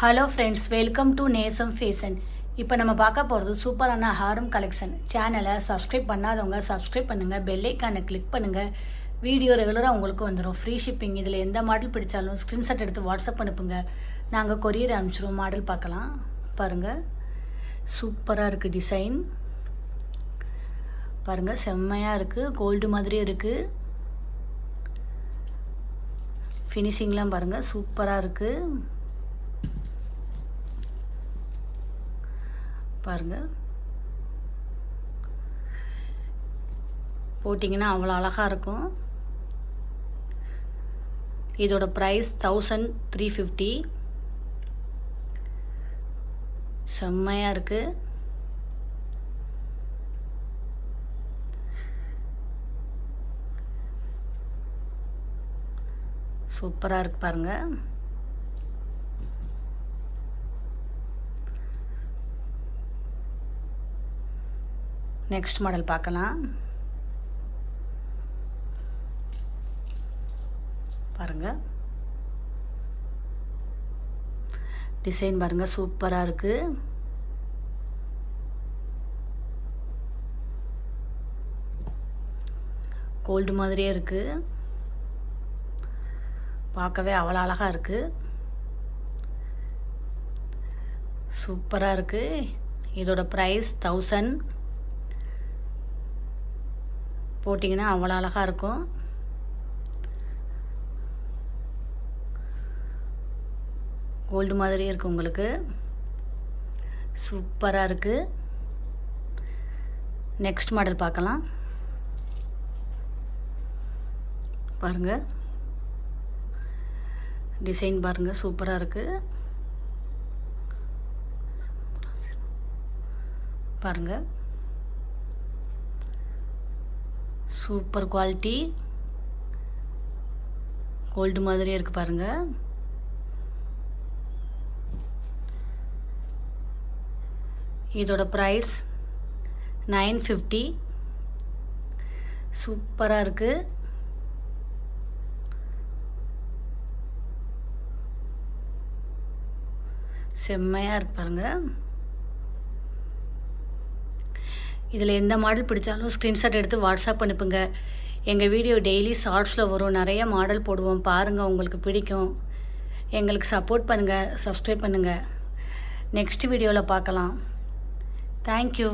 Hello friends welcome to Nesam fashion இப்போ நம்ம பார்க்க போகிறது சூப்பரான ஹாரம் கலெக்ஷன் சேனலை சப்ஸ்கிரைப் பண்ணாதவங்க சப்ஸ்கிரைப் பண்ணுங்கள் பெல்லைக்கானை கிளிக் பண்ணுங்கள் வீடியோ ரெகுலராக உங்களுக்கு வந்துடும் ஃப்ரீ ஷிப்பிங் இதில் எந்த மாடல் பிடிச்சாலும் ஸ்க்ரீன்ஷாட் எடுத்து வாட்ஸ்அப் அனுப்புங்க. நாங்கள் கொரியர் அனுப்பிச்சிருவோம் மாடல் பார்க்கலாம். பாருங்கள் சூப்பராக இருக்குது டிசைன் பாருங்கள் செம்மையாக இருக்குது கோல்டு மாதிரி இருக்குது ஃபினிஷிங்லாம் பாருங்கள் சூப்பராக இருக்குது பாருங்கள் போட்டிங்கன்னா அவ்வளோ அழகாக இருக்கும். இதோட ப்ரைஸ் தௌசண்ட் த்ரீ ஃபிஃப்டி செம்மையாக இருக்குது சூப்பராக இருக்கு பாருங்கள் நெக்ஸ்ட் மாடல் பார்க்கலாம். பாருங்கள் டிசைன் பாருங்கள் சூப்பராக இருக்குது கோல்டு மாதிரியே இருக்குது பார்க்கவே அவ்வளோ அழகாக இருக்குது சூப்பராக இருக்குது இதோட ப்ரைஸ் தௌசண்ட் போட்டிங்கன்னா அவ்வளோ அழகாக இருக்கும். கோல்டு மாதிரி இருக்குது உங்களுக்கு. சூப்பராக இருக்குது நெக்ஸ்ட் மாடல் பார்க்கலாம். பாருங்கள் டிசைன் பாருங்கள் சூப்பராக இருக்குது பாருங்கள் சூப்பர் குவாலிட்டி. கோல்டு மாதிரியே இருக்குது பாருங்கள் இதோட ப்ரைஸ் நைன் ஃபிஃப்டி சூப்பராக இருக்குது செம்மையாக இருக்கு பாருங்கள் இதில் எந்த மாடல் பிடிச்சாலும் ஸ்க்ரீன்ஷாட் எடுத்து வாட்ஸ்அப் அனுப்புங்க. எங்கள் வீடியோ டெய்லி ஷார்ட்ஸில் வரும். நிறைய மாடல் போடுவோம். பாருங்கள் உங்களுக்கு பிடிக்கும். எங்களுக்கு சப்போர்ட் பண்ணுங்கள் சப்ஸ்கிரைப் பண்ணுங்கள் நெக்ஸ்ட் வீடியோவில் பார்க்கலாம். தேங்க்யூ